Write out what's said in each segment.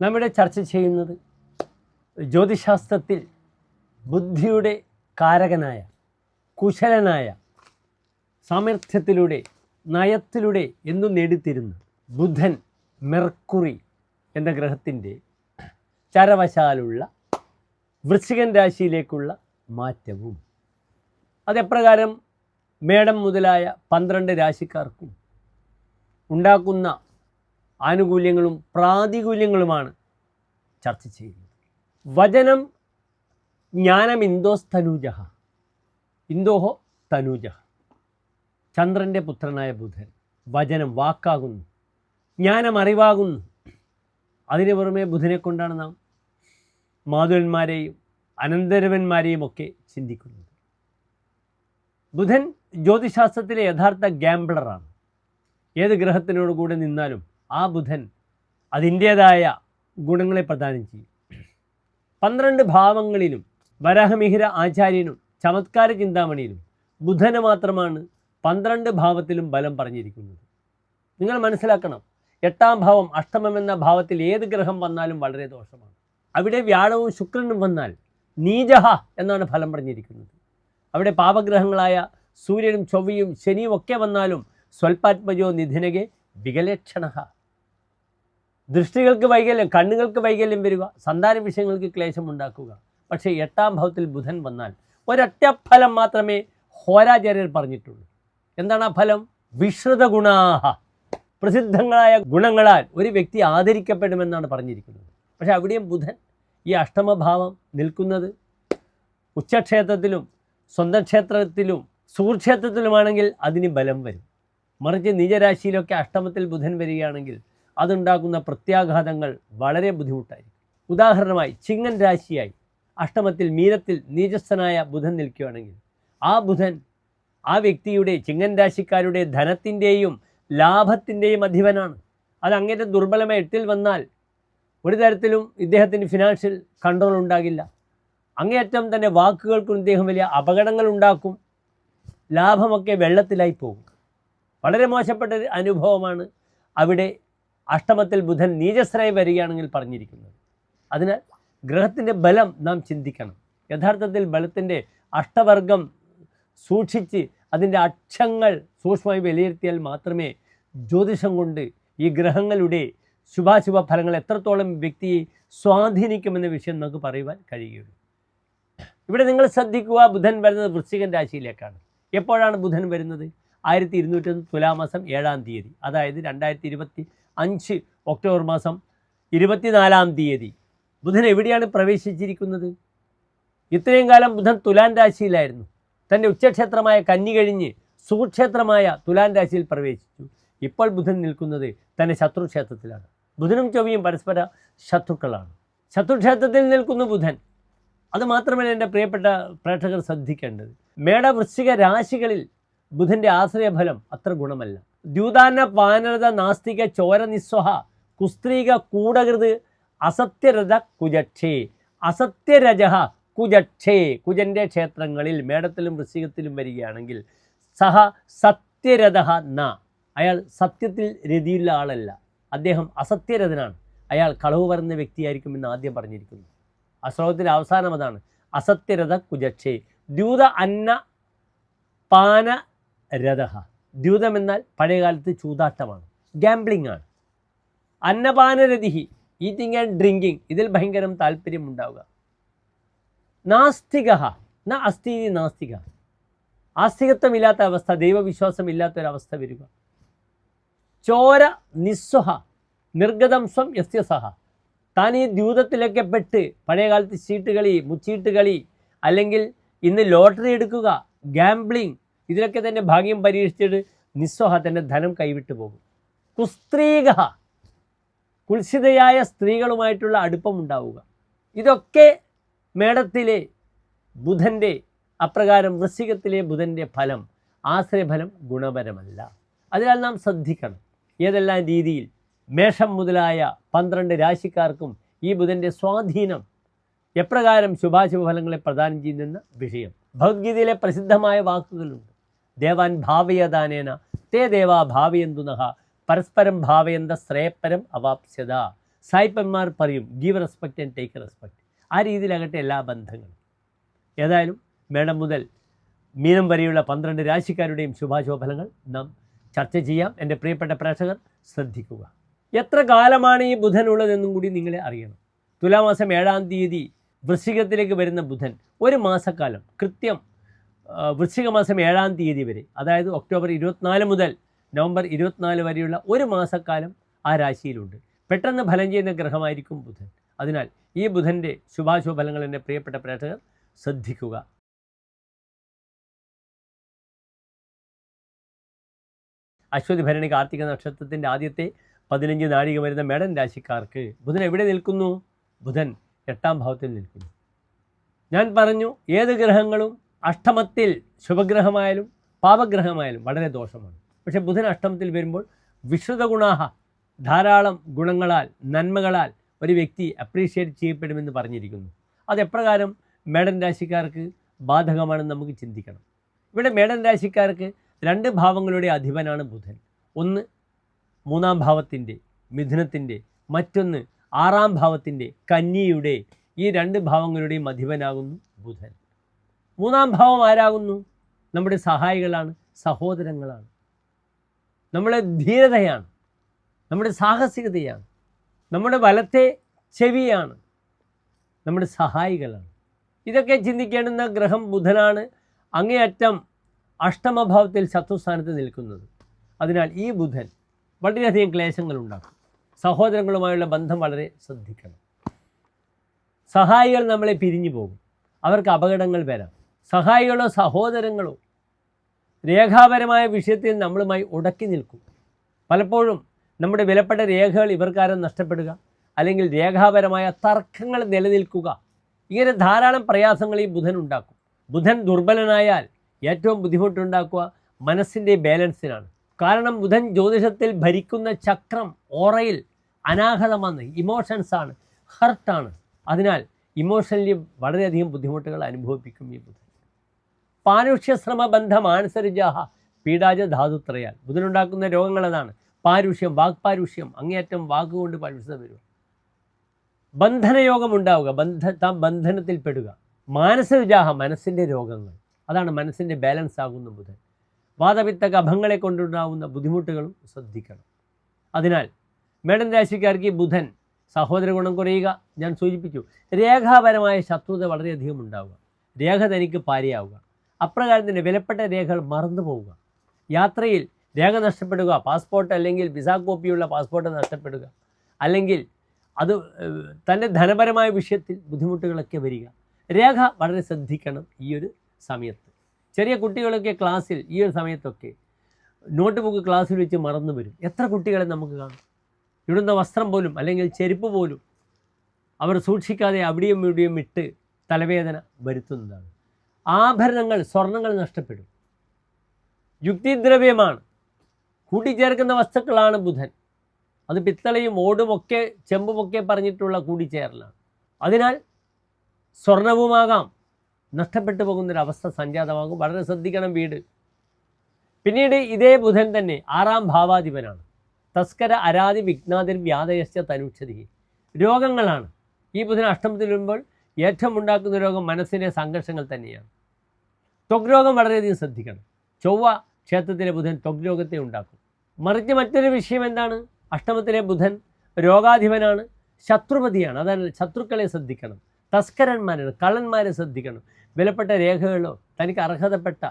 നമ്മുടെ ചർച്ച ചെയ്യുന്നത് ജ്യോതിശാസ്ത്രത്തിൽ ബുദ്ധിയുടെ കാരകനായ കുശലനായ സാമർഥ്യത്തിലൂടെ നയത്തിലൂടെ എന്നും നേടിത്തിരുന്ന ബുധൻ മെർക്കുറി എന്ന ഗ്രഹത്തിന്റെ ചരവശാലുള്ള വൃശ്ചികൻ രാശിയിലേക്കുള്ള മാറ്റവും. അതെപ്രകാരം മേടം മുതലായ പന്ത്രണ്ട് രാശിക്കാർക്കും ഉണ്ടാക്കുന്ന ആനുകൂല്യങ്ങളും പ്രാതികൂല്യങ്ങളുമാണ് ചർച്ച ചെയ്യുന്നത്. വചനം ജ്ഞാനം ഇന്തോസ് തനൂജ ഇന്തോഹോ തനൂജ. ചന്ദ്രന്റെ പുത്രനായ ബുധൻ വചനം വാക്കാകുന്നു. ജ്ഞാനം അറിവാകുന്നു. അതിന് പുറമെ ബുധനെ കൊണ്ടാണ് നാം മാധുരന്മാരെയും അനന്തരവന്മാരെയും ഒക്കെ ചിന്തിക്കുന്നത്. ബുധൻ ജ്യോതിശാസ്ത്രത്തിലെ യഥാർത്ഥ ഗ്യാംബ്ലറാണ് ഏത് ഗ്രഹത്തിനോട് കൂടെ നിന്നാലും ആ ബുധൻ അതിന്റേതായ ഗുണങ്ങളെ പ്രദാനം ചെയ്യും. പന്ത്രണ്ട് ഭാവങ്ങളിലും വരാഹമിഹിര ആചാര്യനും ചമത്കാര ചിന്താമണിയിലും ബുധന് മാത്രമാണ് പന്ത്രണ്ട് ഭാവത്തിലും ബലം പറഞ്ഞിരിക്കുന്നത്. നിങ്ങൾ മനസ്സിലാക്കണം എട്ടാം ഭാവം അഷ്ടമം എന്ന ഭാവത്തിൽ ഏത് ഗ്രഹം വന്നാലും വളരെ ദോഷമാണ്. അവിടെ വ്യാഴവും ശുക്രനും വന്നാൽ നീജഹ എന്നാണ് ഫലം പറഞ്ഞിരിക്കുന്നത്. അവിടെ പാപഗ്രഹങ്ങളായ സൂര്യനും ചൊവ്വയും ശനിയും ഒക്കെ വന്നാലും സ്വൽപാത്മജോ നിധിനകെ വികലക്ഷണ ദൃഷ്ടികൾക്ക് വൈകല്യം കണ്ണുകൾക്ക് വൈകല്യം വരിക സന്താന വിഷയങ്ങൾക്ക് ക്ലേശം ഉണ്ടാക്കുക. പക്ഷേ എട്ടാം ഭാവത്തിൽ ബുധൻ വന്നാൽ ഒരൊറ്റ ഫലം മാത്രമേ ഹോരാചാര്യർ പറഞ്ഞിട്ടുള്ളൂ. എന്താണ് ആ ഫലം? വിശ്രുത ഗുണാഹ. പ്രസിദ്ധങ്ങളായ ഗുണങ്ങളാൽ ഒരു വ്യക്തി ആദരിക്കപ്പെടുമെന്നാണ് പറഞ്ഞിരിക്കുന്നത്. പക്ഷേ അവിടെയും ബുധൻ ഈ അഷ്ടമഭാവം നിൽക്കുന്നത് ഉച്ചക്ഷേത്രത്തിലും സ്വന്തം ക്ഷേത്രത്തിലും സുഹൃക്ഷേത്രത്തിലുമാണെങ്കിൽ അതിന് ബലം വരും. മറിച്ച് നിജരാശിയിലൊക്കെ അഷ്ടമത്തിൽ ബുധൻ വരികയാണെങ്കിൽ അതുണ്ടാക്കുന്ന പ്രത്യാഘാതങ്ങൾ വളരെ ബുദ്ധിമുട്ടായിരിക്കും. ഉദാഹരണമായി ചിങ്ങൻ രാശിയായി അഷ്ടമത്തിൽ മീനത്തിൽ നീചസ്ഥനായ ബുധൻ നിൽക്കുകയാണെങ്കിൽ ആ ബുധൻ ആ വ്യക്തിയുടെ ചിങ്ങൻ രാശിക്കാരുടെ ധനത്തിന്റെയും ലാഭത്തിന്റെയും അധിപനാണ്. അത് അങ്ങനെ ദുർബലമായ എട്ടിൽ വന്നാൽ ഒരു തരത്തിലും ഇദ്ദേഹത്തിന് ഫിനാൻഷ്യൽ കൺട്രോൾ ഉണ്ടാകില്ല. അങ്ങേയറ്റം തന്നെ വാക്കുകൾക്കും ഇദ്ദേഹം വലിയ അപകടങ്ങൾ ഉണ്ടാക്കും. ലാഭമൊക്കെ വെള്ളത്തിലായി പോകും. വളരെ മോശപ്പെട്ട അനുഭവമാണ് അവിടെ അഷ്ടമത്തിൽ ബുധൻ നീചസ്രായി വരികയാണെങ്കിൽ പറഞ്ഞിരിക്കുന്നത്. അതിനാൽ ഗ്രഹത്തിന്റെ ബലം നാം ചിന്തിക്കണം. യഥാർത്ഥത്തിൽ ബലത്തിന്റെ അഷ്ടവർഗം സൂക്ഷിച്ച് അതിന്റെ അക്ഷങ്ങൾ സൂക്ഷ്മമായി വിലയിരുത്തിയാൽ മാത്രമേ ജ്യോതിഷം കൊണ്ട് ഈ ഗ്രഹങ്ങളുടെ ശുഭാശുഭ ഫലങ്ങൾ എത്രത്തോളം വ്യക്തിയെ സ്വാധീനിക്കുമെന്ന വിഷയം നമുക്ക് പറയുവാൻ കഴിയുകയുള്ളൂ. ഇവിടെ നിങ്ങൾ ശ്രദ്ധിക്കുക ബുധൻ വരുന്നത് വൃശ്ചികൻ രാശിയിലേക്കാണ്. എപ്പോഴാണ് ബുധൻ വരുന്നത്? ആയിരത്തി ഇരുന്നൂറ്റൊന്ന് തുലാമാസം ഏഴാം തീയതി. അതായത് രണ്ടായിരത്തി ഇരുപത്തി അഞ്ച് ഒക്ടോബർ മാസം ഇരുപത്തിനാലാം തീയതി. ബുധൻ എവിടെയാണ് പ്രവേശിച്ചിരിക്കുന്നത്? ഇത്രയും കാലം ബുധൻ തുലാൻ രാശിയിലായിരുന്നു. തന്റെ ഉച്ചക്ഷേത്രമായ കന്നി കഴിഞ്ഞ് സുഖക്ഷേത്രമായ തുലാൻ രാശിയിൽ പ്രവേശിച്ചു. ഇപ്പോൾ ബുധൻ നിൽക്കുന്നത് തന്റെ ശത്രുക്ഷേത്രത്തിലാണ്. ബുധനും ചൊവ്വയും പരസ്പര ശത്രുക്കളാണ്. ശത്രുക്ഷേത്രത്തിൽ നിൽക്കുന്ന ബുധൻ. അത് മാത്രമല്ല എന്റെ പ്രിയപ്പെട്ട പ്രേക്ഷകർ ശ്രദ്ധിക്കേണ്ടത്. മേടവൃശ്ചിക രാശികളിൽ ബുധന്റെ ആശ്രയഫലം അത്ര ഗുണമല്ല. ദ്യൂതാന പാനരത നാസ്തിക ചോര നിസ്വഹ കുസ്ത്രീക കൂടകൃത് അസത്യരഥ കുജക്ഷേ. അസത്യരജ കുജക്ഷേ. കുജന്റെ ക്ഷേത്രങ്ങളിൽ മേടത്തിലും വൃശ്ചികത്തിലും വരികയാണെങ്കിൽ സഹ സത്യരഥ ന. അയാൾ സത്യത്തിൽ രതിയുള്ള ആളല്ല. അദ്ദേഹം അസത്യരഥനാണ്. അയാൾ കളവ് പറയുന്ന വ്യക്തിയായിരിക്കുമെന്ന് ആദ്യം പറഞ്ഞിരിക്കുന്നു. ആ ശ്ലോകത്തിന്റെ അവസാനം അതാണ്. അസത്യരഥ കുജക്ഷേ. ദ്യൂത അന്ന പാന രഥ ദ്യൂതം എന്നാൽ പഴയകാലത്ത് ചൂതാട്ടമാണ്. ഗാംബ്ലിംഗ് ആണ്. അന്നപാനരതിഹി ഈറ്റിംഗ് ആൻഡ് ഡ്രിങ്കിങ് ഇതിൽ ഭയങ്കരം താല്പര്യമുണ്ടാവുക. നാസ്തിക ന അസ്ഥി നാസ്തിക. ആസ്തികത്വമില്ലാത്ത അവസ്ഥ ദൈവവിശ്വാസം ഇല്ലാത്തൊരവസ്ഥ വരിക. ചോര നിസ്വഹ നിർഗതം സ്വം യസ്യ സഹ താൻ ഈ ദ്യൂതത്തിലൊക്കെ പെട്ട് പഴയകാലത്ത് ചീട്ടുകളി മുച്ചീട്ടുകളി മുച്ചീട്ട് അല്ലെങ്കിൽ ഇന്ന് ലോട്ടറി എടുക്കുക ഗാംബ്ലിംഗ് ഇതിലൊക്കെ തന്നെ ഭാഗ്യം പരീക്ഷിച്ചിട്ട് നിസ്സഹ തന്റെ ധനം കൈവിട്ടു പോകും. കുസ്ത്രീക കുൽസിതയായ സ്ത്രീകളുമായിട്ടുള്ള അടുപ്പമുണ്ടാവുക. ഇതൊക്കെ മേടത്തിലെ ബുധന്റെ അപ്രകാരം വൃശ്ചികത്തിലെ ബുധന്റെ ഫലം ആശ്രയഫലം ഗുണപരമല്ല. അതിനാൽ നാം ശ്രദ്ധിക്കണം ഏതെല്ലാം രീതിയിൽ മേഷം മുതലായ പന്ത്രണ്ട് രാശിക്കാർക്കും ഈ ബുധന്റെ സ്വാധീനം എപ്രകാരം ശുഭാശുഭ ഫലങ്ങളെ പ്രദാനം ചെയ്യുന്നെന്ന വിഷയം. ഭഗവത്ഗീതയിലെ പ്രസിദ്ധമായ വാക്കുകളുണ്ട്. ദേവാൻ ഭാവയദാനേന. തേ ദേവാ ഭാവയന്തുനഹ പരസ്പരം ഭാവയന്ത ശ്രേയപ്പരം അവാപ്സ്യത. സായിപ്പന്മാർ പറയും give respect and take respect ആ രീതിയിലാകട്ടെ എല്ലാ ബന്ധങ്ങളും. ഏതായാലും മേടം മുതൽ മീനം വരെയുള്ള പന്ത്രണ്ട് രാശിക്കാരുടെയും ശുഭാശുഭഫലങ്ങൾ നാം ചർച്ച ചെയ്യാം. എന്റെ പ്രിയപ്പെട്ട പ്രേക്ഷകർ ശ്രദ്ധിക്കുക. എത്ര കാലമാണ് ഈ ബുധനുള്ളതെന്നും കൂടി നിങ്ങളെ അറിയണം. തുലാമാസം ഏഴാം തീയതി വൃശ്ചികത്തിലേക്ക് വരുന്ന ബുധൻ ഒരു മാസക്കാലം. കൃത്യം വൃശ്ചിക മാസം ഏഴാം തീയതി വരെ അതായത് ഒക്ടോബർ ഇരുപത്തിനാല് മുതൽ നവംബർ ഇരുപത്തിനാല് വരെയുള്ള ഒരു മാസക്കാലം ആ രാശിയിലുണ്ട്. പെട്ടെന്ന് ഫലം ചെയ്യുന്ന ഗ്രഹമായിരിക്കും ബുധൻ. അതിനാൽ ഈ ബുധന്റെ ശുഭാശുഭ ഫലങ്ങൾ എന്റെ പ്രിയപ്പെട്ട പ്രേക്ഷകർ ശ്രദ്ധിക്കുക. അശ്വതി ഭരണി കാർത്തിക നക്ഷത്രത്തിന്റെ ആദ്യത്തെ പതിനഞ്ച് നാഴിക വരുന്ന മേടൻ രാശിക്കാർക്ക് ബുധൻ എവിടെ നിൽക്കുന്നു? ബുധൻ എട്ടാം ഭാവത്തിൽ നിൽക്കുന്നു. ഞാൻ പറഞ്ഞു ഏത് ഗ്രഹങ്ങളും അഷ്ടമത്തിൽ ശുഭഗ്രഹമായാലും പാപഗ്രഹമായാലും വളരെ ദോഷമാണ്. പക്ഷേ ബുധൻ അഷ്ടമത്തിൽ വരുമ്പോൾ വിശ്രുത ഗുണാഹ ധാരാളം ഗുണങ്ങളാൽ നന്മകളാൽ ഒരു വ്യക്തി അപ്രീഷിയേറ്റ് ചെയ്യപ്പെടുമെന്ന് പറഞ്ഞിരിക്കുന്നു. അത് എപ്രകാരം മേടൻ രാശിക്കാർക്ക് ബാധകമാണെന്ന് നമുക്ക് ചിന്തിക്കണം. ഇവിടെ മേടൻ രാശിക്കാർക്ക് രണ്ട് ഭാവങ്ങളുടെ അധിപനാണ് ബുധൻ. ഒന്ന് മൂന്നാം ഭാവത്തിന്റെ മിഥുനത്തിന്റെ മറ്റൊന്ന് ആറാം ഭാവത്തിന്റെ കന്നിയുടെ ഈ രണ്ട് ഭാവങ്ങളുടെയും അധിപനാകുന്നു ബുധൻ. മൂന്നാം ഭാവം ആരാകുന്നു? നമ്മുടെ സഹായികളാണ് സഹോദരങ്ങളാണ്. നമ്മുടെ ധീരതയാണ് നമ്മുടെ സാഹസികതയാണ് നമ്മുടെ വലത്തെ ചെവിയാണ് നമ്മുടെ സഹായികളാണ്. ഇതൊക്കെ ചിന്തിക്കേണ്ടുന്ന ഗ്രഹം ബുധനാണ്. അങ്ങേയറ്റം അഷ്ടമഭാവത്തിൽ ശത്രുസ്ഥാനത്ത് നിൽക്കുന്നത്. അതിനാൽ ഈ ബുധൻ വളരെയധികം ക്ലേശങ്ങൾ ഉണ്ടാക്കും. സഹോദരങ്ങളുമായുള്ള ബന്ധം വളരെ ശ്രദ്ധിക്കണം. സഹായികൾ നമ്മളെ പിരിഞ്ഞു പോകും. അവർക്ക് അപകടങ്ങൾ വരാം. സഹായികളോ സഹോദരങ്ങളോ രേഖാപരമായ വിഷയത്തിൽ നമ്മളുമായി ഉടക്കി നിൽക്കും. പലപ്പോഴും നമ്മുടെ വിലപ്പെട്ട രേഖകൾ ഇവർക്കാരും നഷ്ടപ്പെടുക അല്ലെങ്കിൽ രേഖാപരമായ തർക്കങ്ങൾ നിലനിൽക്കുക. ഇങ്ങനെ ധാരാളം പ്രയാസങ്ങൾ ഈ ബുധൻ ഉണ്ടാക്കും. ബുധൻ ദുർബലനായാൽ ഏറ്റവും ബുദ്ധിമുട്ടുണ്ടാക്കുക മനസ്സിന്റെ ബാലൻസിനാണ്. കാരണം ബുധൻ ജ്യോതിഷത്തിൽ ഭരിക്കുന്ന ചക്രം ഓറയിൽ അനാഹതമാണ് ഇമോഷൻസാണ് ഹർട്ടാണ് അതിനാൽ ഇമോഷണലി വളരെയധികം ബുദ്ധിമുട്ടുകൾ അനുഭവിപ്പിക്കും ഈ ബുധൻ. പാരുഷ്യശ്രമ ബന്ധം ആൻസരിജാഹ പീഡാജ ധാതുത്രയാൽ ബുധനുണ്ടാക്കുന്ന രോഗങ്ങൾ അതാണ് പാരുഷ്യം വാക്പാരുഷ്യം അങ്ങേയറ്റം വാക്കുകൊണ്ട് പാരുഷ്യത വരിക. ബന്ധനയോഗം ഉണ്ടാവുക ബന്ധ താൻ ബന്ധനത്തിൽപ്പെടുക. മാനസവിജാഹ മനസ്സിന്റെ രോഗങ്ങൾ. അതാണ് മനസ്സിന്റെ ബാലൻസ് ആകുന്ന ബുധൻ. വാദവിത്ത കഭങ്ങളെ കൊണ്ടുണ്ടാകുന്ന ബുദ്ധിമുട്ടുകളും ശ്രദ്ധിക്കണം. അതിനാൽ മേടൻ രാശിക്കാർക്ക് ബുധൻ സഹോദര ഗുണം കുറയുക. ഞാൻ സൂചിപ്പിച്ചു രേഖാപരമായ ശത്രുത വളരെയധികം ഉണ്ടാവുക. രേഖ തനിക്ക് പാരിയാവുക. അപ്രകാരം തന്നെ വിലപ്പെട്ട രേഖകൾ മറന്നു പോവുക. യാത്രയിൽ രേഖ നഷ്ടപ്പെടുക പാസ്പോർട്ട് അല്ലെങ്കിൽ വിസ കോപ്പിയുള്ള പാസ്പോർട്ട് നഷ്ടപ്പെടുക അല്ലെങ്കിൽ അത് തന്റെ ധനപരമായ വിഷയത്തിൽ ബുദ്ധിമുട്ടുകളൊക്കെ വരിക. രേഖ വളരെ ശ്രദ്ധിക്കണം ഈ ഒരു സമയത്ത്. ചെറിയ കുട്ടികളൊക്കെ ക്ലാസ്സിൽ ഈ ഒരു സമയത്തൊക്കെ നോട്ട് ബുക്ക് ക്ലാസ്സിൽ വെച്ച് മറന്നു വരും. എത്ര കുട്ടികളെ നമുക്ക് കാണും? ഇടുന്ന വസ്ത്രം പോലും അല്ലെങ്കിൽ ചെരുപ്പ് പോലും അവർ സൂക്ഷിക്കാതെ അവിടെയും ഇവിടെയും ഇട്ട് തലവേദന വരുത്തുന്നതാണ്. ആഭരണങ്ങൾ സ്വർണങ്ങൾ നഷ്ടപ്പെടും. യുക്തിദ്രവ്യമാണ്. കൂട്ടിച്ചേർക്കുന്ന വസ്തുക്കളാണ് ബുധൻ. അത് പിത്തളയും ഓടുമൊക്കെ ചെമ്പുമൊക്കെ പറഞ്ഞിട്ടുള്ള കൂടിച്ചേരലാണ്. അതിനാൽ സ്വർണവുമാകാം. നഷ്ടപ്പെട്ടു പോകുന്നൊരവസ്ഥ സംജാതമാകും. വളരെ ശ്രദ്ധിക്കണം വീട്. പിന്നീട് ഇതേ ബുധൻ തന്നെ ആറാം ഭാവാധിപനാണ്. തസ്കര അരാതി വിഘ്നാതിർ വ്യാധയസ്യ തനുക്ഷതി രോഗങ്ങളാണ്. ഈ ബുധൻ അഷ്ടമത്തിൽ വരുമ്പോൾ ഏറ്റവും ഉണ്ടാക്കുന്ന രോഗം മനസ്സിന്റെ സംഘർഷങ്ങൾ തന്നെയാണ്. ത്വഗ് രോഗം വളരെയധികം ശ്രദ്ധിക്കണം. ചൊവ്വ ക്ഷേത്രത്തിലെ ബുധൻ ത്വഗ് രോഗത്തെ ഉണ്ടാക്കും. മറിച്ച് മറ്റൊരു വിഷയം എന്താണ്? അഷ്ടമത്തിലെ ബുധൻ രോഗാധിപനാണ് ശത്രുപതിയാണ്. അതായത് ശത്രുക്കളെ ശ്രദ്ധിക്കണം. തസ്കരന്മാരാണ് കള്ളന്മാരെ ശ്രദ്ധിക്കണം. വിലപ്പെട്ട രേഖകളോ തനിക്ക് അർഹതപ്പെട്ട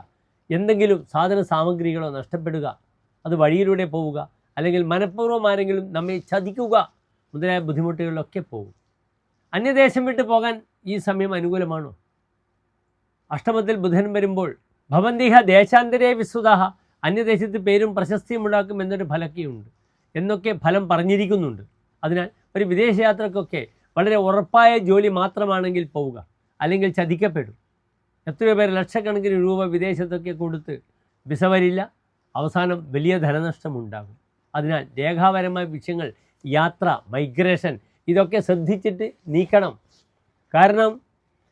എന്തെങ്കിലും സാധന സാമഗ്രികളോ നഷ്ടപ്പെടുക അത് വഴിയിലൂടെ പോവുക അല്ലെങ്കിൽ മനഃപൂർവം ആരെങ്കിലും നമ്മെ ചതിക്കുക മുതലായ ബുദ്ധിമുട്ടുകളിലൊക്കെ പോകും. അന്യദേശം വിട്ട് പോകാൻ ഈ സമയം അനുകൂലമാണോ? അഷ്ടമത്തിൽ ബുധൻ വരുമ്പോൾ ഭവന്തിഹ ദേശാന്തരേ വിസ്തുതാഹ അന്യദേശത്ത് പേരും പ്രശസ്തിയും ഉണ്ടാക്കും എന്നൊരു ഫലക്കെയുണ്ട്. എന്നൊക്കെ ഫലം പറഞ്ഞിരിക്കുന്നുണ്ട്. അതിനാൽ ഒരു വിദേശയാത്രക്കൊക്കെ വളരെ ഉറപ്പായ ജോലി മാത്രമാണെങ്കിൽ പോവുക അല്ലെങ്കിൽ ചതിക്കപ്പെടും. എത്രയോ പേർ ലക്ഷക്കണക്കിന് രൂപ വിദേശത്തൊക്കെ കൊടുത്ത് വിസ വരില്ല അവസാനം വലിയ ധനനഷ്ടമുണ്ടാകും. അതിനാൽ രേഖാപരമായ വിഷയങ്ങൾ യാത്ര മൈഗ്രേഷൻ ഇതൊക്കെ ശ്രദ്ധിച്ചിട്ട് നീക്കണം. കാരണം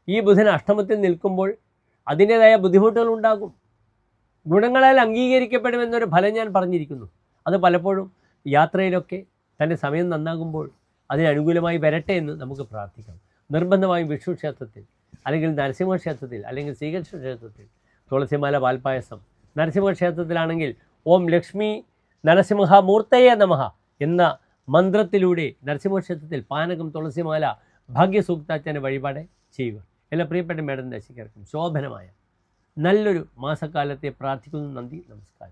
ഈ ബുധൻ അഷ്ടമത്തിൽ നിൽക്കുമ്പോൾ അതിന്റേതായ ബുദ്ധിമുട്ടുകൾ ഉണ്ടാകും ഗുണങ്ങളാൽ അംഗീകരിക്കപ്പെടുമെന്നൊരു ഫലം ഞാൻ പറഞ്ഞിരിക്കുന്നു. അത് പലപ്പോഴും യാത്രയിലൊക്കെ തന്റെ സമയം നന്നാകുമ്പോൾ അതിനനുകൂലമായി വരട്ടെ എന്ന് നമുക്ക് പ്രാർത്ഥിക്കാം. നിർബന്ധമായും വിഷ്ണു ക്ഷേത്രത്തിൽ അല്ലെങ്കിൽ നരസിംഹ ക്ഷേത്രത്തിൽ അല്ലെങ്കിൽ ശ്രീകൃഷ്ണ ക്ഷേത്രത്തിൽ തുളസിമാല പാൽപ്പായസം നരസിംഹ ക്ഷേത്രത്തിലാണെങ്കിൽ ഓം ലക്ഷ്മി നരസിംഹ മൂർത്തയ നമഹ എന്ന മന്ത്രത്തിലൂടെ നരസിംഹ ക്ഷേത്രത്തിൽ പാനകം തുളസിമാല ഭാഗ്യസൂക്താച്ചനെ വഴിപാട് ചെയ്യുക. എല്ലാ പ്രിയപ്പെട്ട മേഡം ദശിക്കാർക്കും ശോഭനമായ നല്ലൊരു മാസക്കാലത്തെ പ്രാർത്ഥിക്കുന്നു. നന്ദി നമസ്കാരം.